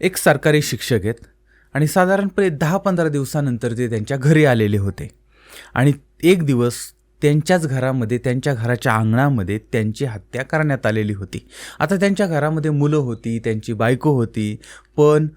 एक सरकारी शिक्षक आहेत आणि साधारणपणे दहा पंधरा दिवसानंतर ते त्यांच्या घरी आलेले होते. आणि एक दिवस त्यांच्याच घरामध्ये त्यांच्या घराच्या अंगणामध्ये त्यांची हत्या करण्यात आलेली होती. आता त्यांच्या घरामध्ये मुलं होती त्यांची बायको होती पण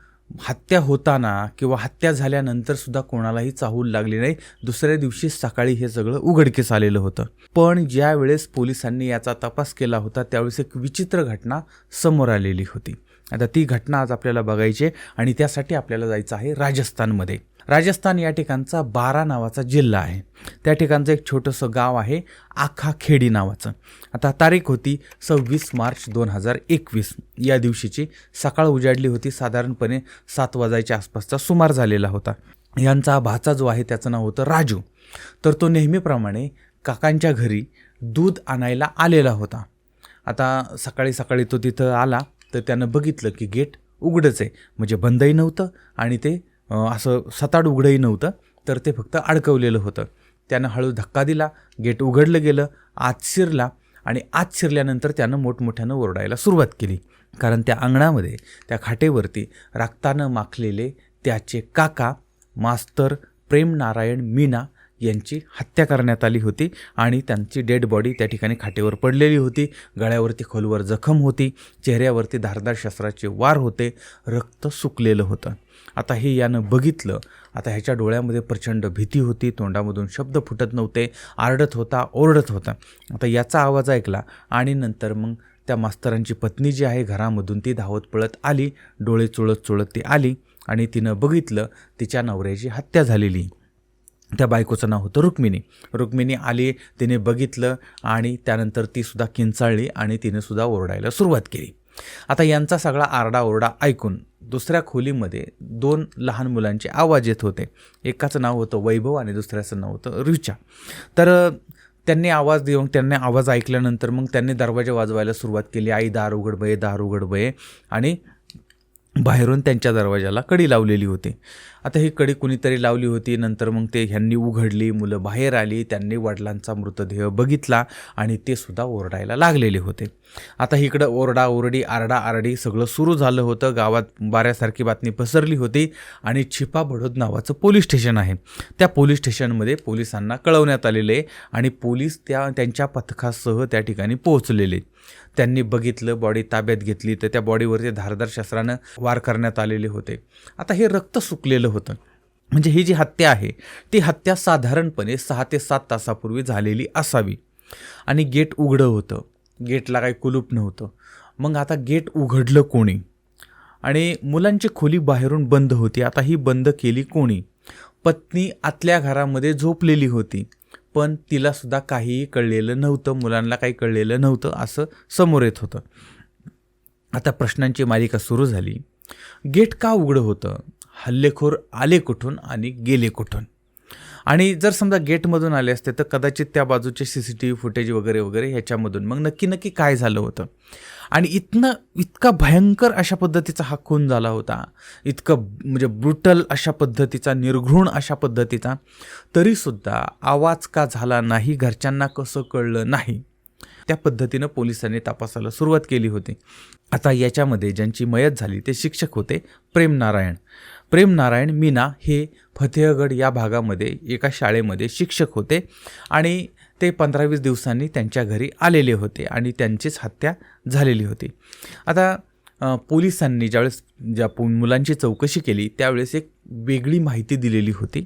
हत्या होताना किंवा हत्या झाल्यानंतर सुद्धा कोणालाही चाहूल लागली नाही. दुसऱ्या दिवशी सकाळी हे सगळं उघडकीस आलेलं होतं. पण ज्यावेळेस पोलिसांनी याचा तपास केला होता त्यावेळेस एक विचित्र घटना समोर आलेली होती. आता ती घटना आज आपल्याला बघायची आहे आणि त्यासाठी आपल्याला जायचं आहे राजस्थानमध्ये. राजस्थान या ठिकाणचा बारा नावाचा जिल्हा आहे. त्या ठिकाणचं एक छोटंसं गाव आहे आखा खेडी नावाचं. आता तारीख होती सव्वीस मार्च दोन हजार एकवीस. या दिवशीची सकाळ उजाडली होती साधारणपणे सात वाजायच्या आसपासचा सुमार झालेला होता. यांचा भाचा जो आहे त्याचं नाव होतं राजू. तर तो नेहमीप्रमाणे काकांच्या घरी दूध आणायला आलेला होता. आता सकाळी सकाळी तो तिथं आला. तर त्यानं बघितलं की गेट उघडंच आहे. म्हणजे बंदही नव्हतं आणि ते असं सताड उघडंही नव्हतं. तर ते फक्त अडकवलेलं होतं. त्यानं हळू धक्का दिला गेट उघडलं गेलं आत शिरला आणि आत शिरल्यानंतर त्यानं मोठमोठ्यानं ओरडायला सुरुवात केली. कारण त्या अंगणामध्ये त्या खाटेवरती रक्तानं माखलेले त्याचे काका मास्तर प्रेम नारायण मीना यांची हत्या करण्यात आली होती आणि त्यांची डेड बॉडी त्या ठिकाणी खाटेवर पडलेली होती. गळ्यावरती खोलवर जखम होती. चेहऱ्यावरती धारदार शस्त्राचे वार होते. रक्त सुकलेलं होतं. आता हे यानं बघितलं. आता ह्याच्या डोळ्यामध्ये प्रचंड भीती होती. तोंडामधून शब्द फुटत नव्हते. आरडत होता ओरडत होता. आता याचा आवाज ऐकला आणि नंतर मग त्या मास्तरांची पत्नी जी आहे घरामधून ती धावत पळत आली. डोळे चुळत चुळत ती आली आणि तिनं बघितलं तिच्या नवऱ्याची हत्या झालेली. त्या बायकोचं नाव होतं रुक्मिणी. रुक्मिणी आली तिने बघितलं आणि त्यानंतर तीसुद्धा किंचाळली आणि तिनेसुद्धा ओरडायला सुरुवात केली. आता यांचा सगळा आरडाओरडा ऐकून दुसऱ्या खोलीमध्ये दोन लहान मुलांचे आवाज येत होते. एकाचं नाव होतं वैभव आणि दुसऱ्याचं नाव होतं रुचा तर त्यांनी आवाज देऊन त्यांनी आवाज ऐकल्यानंतर मग त्यांनी दरवाजा वाजवायला सुरुवात केली. आई दार उघड बये दार उघड बये आणि बाहेरून त्यांच्या दरवाजाला कडी लावलेली होती. आता ही कडी कुणीतरी लावली होती. नंतर मग ते ह्यांनी उघडली मुलं बाहेर आली त्यांनी वडिलांचा मृतदेह बघितला आणि ते सुद्धा ओरडायला लागलेले होते. आता इकडं ओरडा ओरडी आरडा आरडी सगळं सुरू झालं होतं. गावात बाऱ्यासारखी बातमी पसरली होती आणि छिपा बडोद नावाचं पोलीस स्टेशन आहे. त्या पोलीस स्टेशनमध्ये पोलिसांना कळवण्यात आलेले आणि पोलीस त्या त्यांच्या पथकासह त्या ठिकाणी पोहोचलेले. त्यांनी बघितलं बॉडी ताब्यात घेतली तर त्या बॉडीवरती धारदार शस्त्रानं वार करण्यात आलेले होते. आता हे रक्त सुकलेलं होतं. म्हणजे ही जी हत्या आहे ती हत्या साधारणपणे सहा ते सात तासापूर्वी झालेली असावी. आणि गेट उघडं होतं. गेटला काही कुलूप नव्हतं. मग आता गेट उघडलं कोणी? आणि मुलांची खोली बाहेरून बंद होती. आता ही बंद केली कोणी? पत्नी आतल्या घरामध्ये झोपलेली होती. पण तिला सुद्धा काहीही कळलेलं नव्हतं. मुलांना काही कळलेलं नव्हतं असं समोर येत होतं. आता प्रश्नांची मालिका सुरू झाली. गेट का उघडं होतं? हल्लेखोर आले कुठून आणि गेले कुठून? आणि जर समजा गेटमधून आले असते तर कदाचित त्या बाजूचे C C T V footage वगैरे वगैरे ह्याच्यामधून. मग नक्की नक्की काय झालं होतं? आणि इथनं इतका भयंकर अशा पद्धतीचा हा खून झाला होता. इतकं म्हणजे ब्रुटल अशा पद्धतीचा निर्घृण अशा पद्धतीचा. तरीसुद्धा आवाज का झाला नाही घरच्यांना कसं कळलं नाही त्या पद्धतीनं पोलिसांनी तपासाला सुरुवात केली होती. आता याच्यामध्ये ज्यांची मयत झाली ते शिक्षक होते प्रेम नारायण प्रेम नारायण मीना हे फतेहगड या भागामध्ये एका शाळेमध्ये शिक्षक होते आणि ते पंधरा वीस दिवसांनी त्यांच्या घरी आलेले होते आणि त्यांचीच हत्या झालेली होती. आता पोलिसांनी ज्यावेळेस ज्या पु मुलांची चौकशी केली त्यावेळेस एक वेगळी माहिती दिलेली होती.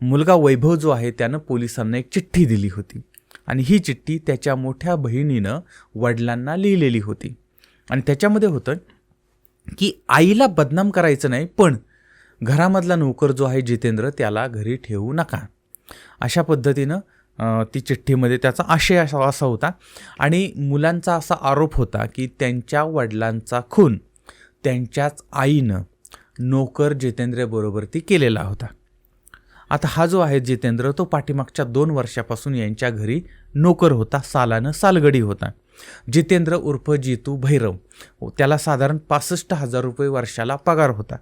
मुलगा वैभव जो आहे त्यानं पोलिसांना एक चिठ्ठी दिली होती. आणि ही चिठ्ठी त्याच्या मोठ्या बहिणीनं वडिलांना लिहिलेली होती. आणि त्याच्यामध्ये होतं की आईला बदनाम करायचं नाही पण घरामधला नोकर जो आहे जितेंद्र त्याला घरी ठेवू नका. अशा पद्धतीनं ती चिठ्ठीमध्ये त्याचा आशय असा असा होता. आणि मुलांचा असा आरोप होता की त्यांच्या वडिलांचा खून त्यांच्याच आईनं नोकर जितेंद्रबरोबर ती केलेला होता. आता हा जो आहे जितेंद्र तो पाठीमागच्या दोन वर्षापासून यांच्या घरी नोकर होता सालानं सालगडी होता. जितेंद्र उर्फ जितू भैरव. हो, त्याला साधारण पासष्ट हजार रुपये वर्षाला पगार होता.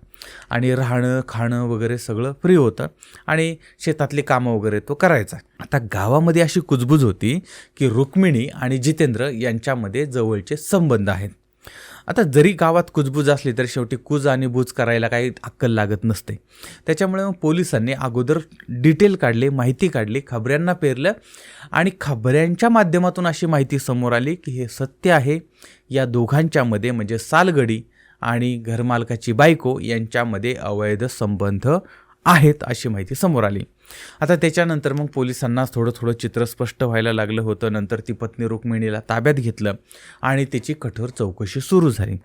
आणि राहणं खाणं वगैरे सगळं फ्री होतं. आणि शेतातली कामं वगैरे तो करायचा. आता गावामध्ये अशी कुजबूज होती की रुक्मिणी आणि जितेंद्र यांच्यामध्ये जवळचे संबंध आहेत. आता जरी गावात कुजबूज असली तरी शेवटी कुज आणि बूज करायला काही अक्कल लागत नसते. त्याच्यामुळे मग पोलिसांनी अगोदर डिटेल काढले माहिती काढली खबऱ्यांना पेरलं आणि खबऱ्यांच्या माध्यमातून अशी माहिती समोर आली की हे सत्य आहे. या दोघांच्यामध्ये म्हणजे सालगडी आणि घरमालकाची बायको यांच्यामध्ये अवैध संबंध आहेत अशी माहिती समोर आली. आता त्याच्यानंतर मग पोलिसांना थोडं थोडं चित्र स्पष्ट व्हायला लागलं होतं. नंतर ती पत्नी रुक्मिणीला ताब्यात घेतलं आणि त्याची कठोर चौकशी सुरू झाली.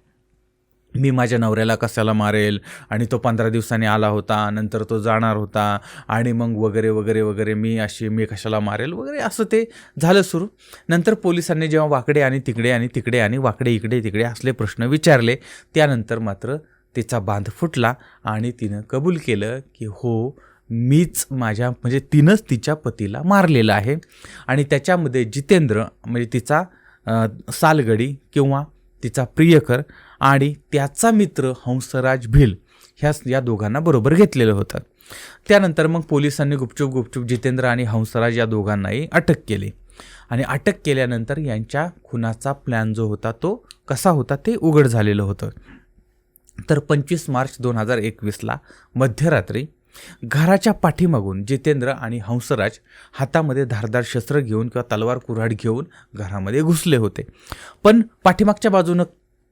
मी माझ्या नवऱ्याला कशाला मारेल? आणि तो पंधरा दिवसांनी आला होता नंतर तो जाणार होता आणि मग वगैरे वगैरे वगैरे मी अशी मी कशाला मारेल? वगैरे असं ते झालं सुरू. नंतर पोलिसांनी जेव्हा वाकडे आणि तिकडे आणि तिकडे आणि वाकडे इकडे तिकडे असले प्रश्न विचारले त्यानंतर मात्र तिचा बांध फुटला आणि तिनं कबूल केलं की हो मीच माझ्या म्हणजे तिनंच तिच्या पतीला मारलेलं आहे. आणि त्याच्यामध्ये जितेंद्र म्हणजे तिचा सालगडी किंवा तिचा प्रियकर आणि त्याचा मित्र हंसराज भिल ह्या या दोघांना बरोबर घेतलेलं होतं. त्यानंतर मग पोलिसांनी गुपचूप गुपचूप जितेंद्र आणि हंसराज या दोघांनाही अटक केली. आणि अटक केल्यानंतर यांच्या खुनाचा प्लॅन जो होता तो कसा होता ते उघड झालेलं होतं. तर पंचवीस मार्च दोन हजार एकवीसला मध्यरात्री घराच्या पाठीमागून जितेंद्र आणि हंसराज हातामध्ये धारदार शस्त्र घेऊन किंवा तलवार कुऱ्हाड घेऊन घरामध्ये घुसले होते. पण पाठीमागच्या बाजूनं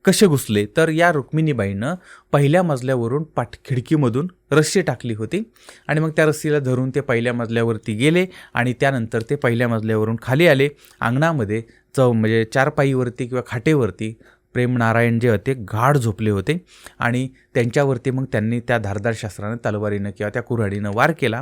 कसे घुसले? तर या रुक्मिणीबाईनं पहिल्या मजल्यावरून पाठ खिडकीमधून रस्सी टाकली होती आणि मग त्या रस्सीला धरून ते पहिल्या मजल्यावरती गेले आणि त्यानंतर ते पहिल्या मजल्यावरून खाली आले. अंगणामध्ये चव म्हणजे चारपाईवरती किंवा खाटेवरती प्रेमनारायण जे होते गाढ झोपले होते आणि त्यांच्यावरती मग त्यांनी त्या धारदार शस्त्रानं तलवारीनं किंवा त्या कुऱ्हाडीनं वार केला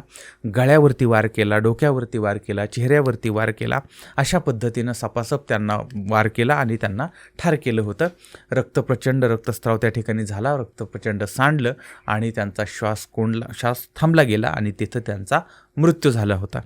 गळ्यावरती वार केला डोक्यावरती वार केला चेहऱ्यावरती वार केला अशा पद्धतीनं सपासप त्यांना वार केला आणि त्यांना ठार केलं होतं. रक्त प्रचंड रक्तस्राव त्या ठिकाणी झाला रक्त प्रचंड सांडलं आणि त्यांचा श्वास कोंडला श्वास थांबला गेला आणि तिथं त्यांचा मृत्यू झाला होता.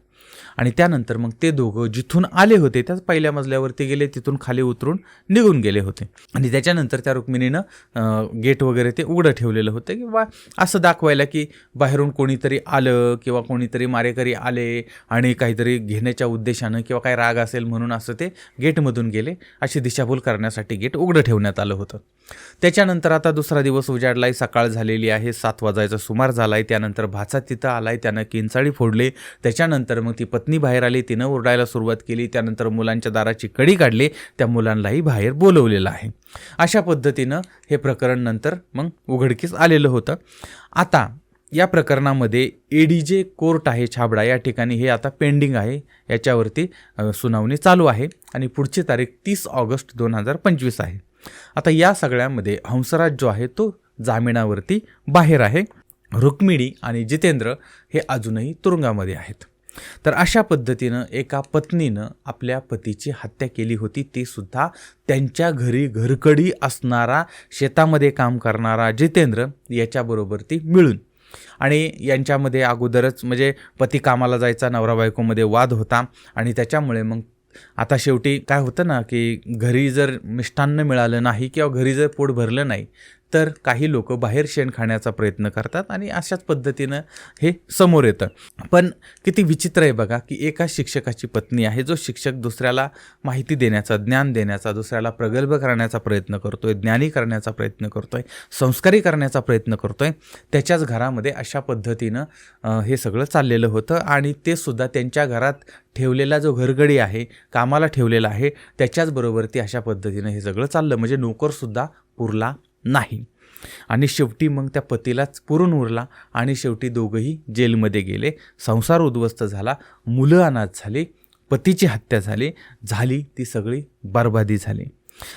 आणि त्यानंतर मग ते दोघं जिथून आले होते त्याच पहिल्या मजल्यावरती गेले तिथून खाली उतरून निघून गेले होते. आणि त्याच्यानंतर त्या रुक्मिणीनं गेट वगैरे ते उघडं ठेवलेलं होतं किंवा असं दाखवायला की बाहेरून कोणीतरी आलं किंवा कोणीतरी मारेकरी आले आणि काहीतरी घेण्याच्या उद्देशानं किंवा काही राग असेल म्हणून असं ते गेटमधून गेले. अशी दिशाभूल करण्यासाठी गेट उघडं ठेवण्यात आलं होतं. त्याच्यानंतर आता दुसरा दिवस उजाडलाय सकाळ झालेली आहे सात वाजायचा सुमार झालाय त्यानंतर भाचा तिथं आलाय त्यानं किंचाळी फोडले त्याच्यानंतर मग ती पत्नी बाहेर आली तिनं ओरडायला सुरुवात केली त्यानंतर मुलांच्या दाराची कडी काढली त्या मुलांनाही बाहेर बोलवलेलं आहे. अशा पद्धतीनं हे प्रकरण नंतर मग उघडकीस आलेलं होतं. आता या प्रकरणामध्ये ए डी जे कोर्ट आहे छाबडा या ठिकाणी हे आता पेंडिंग आहे याच्यावरती सुनावणी चालू आहे आणि पुढची तारीख तीस ऑगस्ट दोन हजार पंचवीस आहे. आता या सगळ्यामध्ये हंसराज जो आहे तो जामिनावरती बाहेर आहे. रुक्मिणी आणि जितेंद्र हे अजूनही तुरुंगामध्ये आहेत. तर अशा पद्धतीनं एका पत्नीनं आपल्या पतीची हत्या केली होती. ती सुद्धा त्यांच्या घरी घरकडी असणारा शेतामध्ये काम करणारा जितेंद्र याच्याबरोबर ती मिळून. आणि यांच्यामध्ये अगोदरच म्हणजे पती कामाला जायचा नवरा बायकोमध्ये वाद होता. आणि त्याच्यामुळे मग आता शेवटी काय होतं ना की घरी जर मिष्टान्न मिळालं नाही किंवा घरी जर पोट भरलं नाही तर काही लोक बाहेर शेण खाण्याचा प्रयत्न करतात आणि अशाच पद्धतीनं हे समोर येतं. पण किती विचित्र आहे बघा की एका शिक्षकाची पत्नी आहे जो शिक्षक दुसऱ्याला माहिती देण्याचा ज्ञान देण्याचा दुसऱ्याला प्रगल्भ करण्याचा प्रयत्न करतोय ज्ञानी करण्याचा प्रयत्न करतोय संस्कारी करण्याचा प्रयत्न करतोय. त्याच्याच घरामध्ये अशा पद्धतीनं हे सगळं चाललेलं होतं आणि ते सुद्धा त्यांच्या घरात ठेवलेला जो घरगडी आहे कामाला ठेवलेला आहे त्याच्याचबरोबर ती अशा पद्धतीनं हे सगळं चाललं. म्हणजे नोकरसुद्धा पुरला नाही. आणि शेवटी मग त्या पतीलाच पुरून उरला आणि शेवटी दोघंही जेलमध्ये गेले. संसार उद्ध्वस्त झाला मुलं अनाथ झाली पतीची हत्या झाली झाली ती सगळी बर्बादी झाली.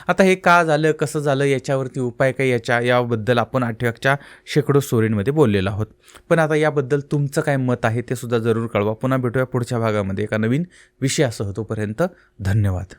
आता हे का झालं कसं झालं याच्यावरती उपाय काय याच्या याबद्दल आपण आठव्याच्या शेकडो स्टोरींमध्ये बोललेलो आहोत. पण आता याबद्दल तुमचं काय मत आहे ते सुद्धा जरूर कळवा. पुन्हा भेटूया पुढच्या भागामध्ये एका नवीन विषयासह तोपर्यंत धन्यवाद.